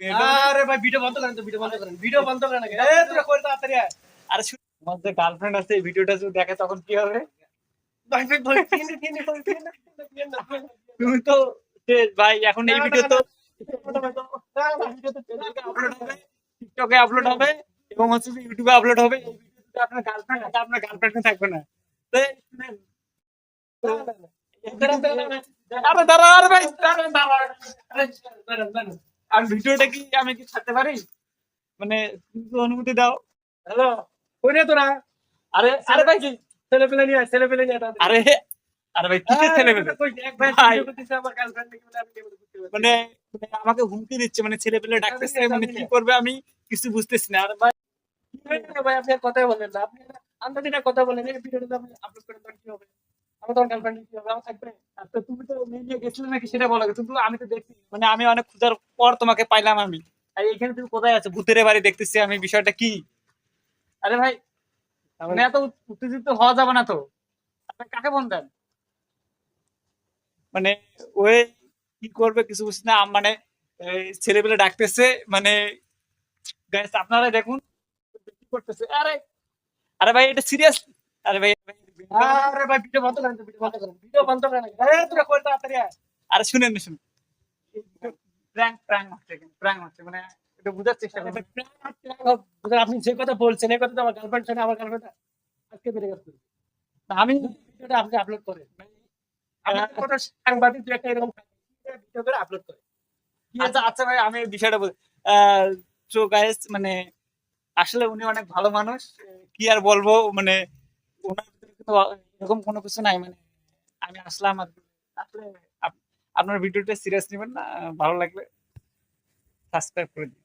আরে ভাই ভিডিও বন্ধ করেন তো ভিডিও বন্ধ করেন ভিডিও বন্ধ করেন আগে এ তোরা করে তাড়াতাড়ি আয়। আরে তোমার যে গার্লফ্রেন্ড আছে এই ভিডিওটা যদি দেখে তখন কি হবে ভাই ভাই ভাই তিন তিন তিন তিন তিন তুমি তো ভাই এখন এই ভিডিও তো আপলোড হবে টিকটকে আপলোড হবে এবং হচ্ছে ইউটিউবে আপলোড হবে এই ভিডিওতে আপনার গার্লফ্রেন্ড আছে আপনার গার্লফ্রেন্ড থাকবে না তো আরে দাঁড়া আরে ভাই দাঁড়া দাঁড়া আমি ভিডিওটা কি আমি কি ছাড়তে পারি? মানে অনুমতি দাও। হ্যালো কইনে তোরা? আরে আরে ভাই কি? ছেলে পেলে নিয়ে ছেলে পেলে নিয়ে আরে আরে ভাই কিসের ছেলে পেলে কই মানে মানে আমাকে হুমকি দিচ্ছে মানে ছেলে পেলে ডাকতেছে মানে কি না। করবে আমি কিছু বুঝতেছি না। আর ভাই ভাই? আপনি কথাই বলেন না। আপনি আন্দাজে না কথা বলেন। এই ভিডিওটা আপনি আপলোড করেন কি হবে? কি আচ্ছা আমি দেখছি মানে অনেক পর তোমাকে পাইলাম আমি। এখানে তুমি কোথায় আছো? ভূতের বাড়ি দেখতেছি আমি, বিষয়টা কি? আরে ভাই মানে এত উত্তেজিত হওয়া যাবে না তো। আপনি কাকে দেন? মানে ওই কি করবে কিছু বুঝছি না। মানে ছেলেপেলে ডাকতেছে মানে আপনারা দেখুন। কি করতেছে? আরে আরে ভাই, এটা সিরিয়াস আরে ভাই আরে ভাই ভিডিও বন্ধ করেন ভিডিও বন্ধ করেন ভিডিও বন্ধ করেন আগে তোরা করে তাড়াতাড়ি আরে শুনেন না শুনুন। প্র্যাঙ্ক প্র্যাঙ্ক হচ্ছে প্র্যাঙ্ক হচ্ছে মানে এটা বোঝার চেষ্টা করুন। বুঝলেন, আপনি যে কথা বলছেন এই কথা তো আমার গার্লফ্রেন্ড শুনে আমার গার্লফ্রেন্ড আজকে বেড়ে গেছে। আমি ভিডিওটা আপনি আপলোড করেন কোনো সাংবাদিক দু একটা এরকম ভিডিও করে আপলোড করে। আচ্ছা আচ্ছা ভাই আমি বিষয়টা বলি। তো গাইস মানে আসলে উনি অনেক ভালো মানুষ কি আর বলব মানে ওনার এরকম কোনো কিছু নাই মানে আমি আসলাম আসলে আপ- আপনার ভিডিওটা সিরিয়াস নেবেন না, ভালো লাগবে সাবস্ক্রাইব করে দিন।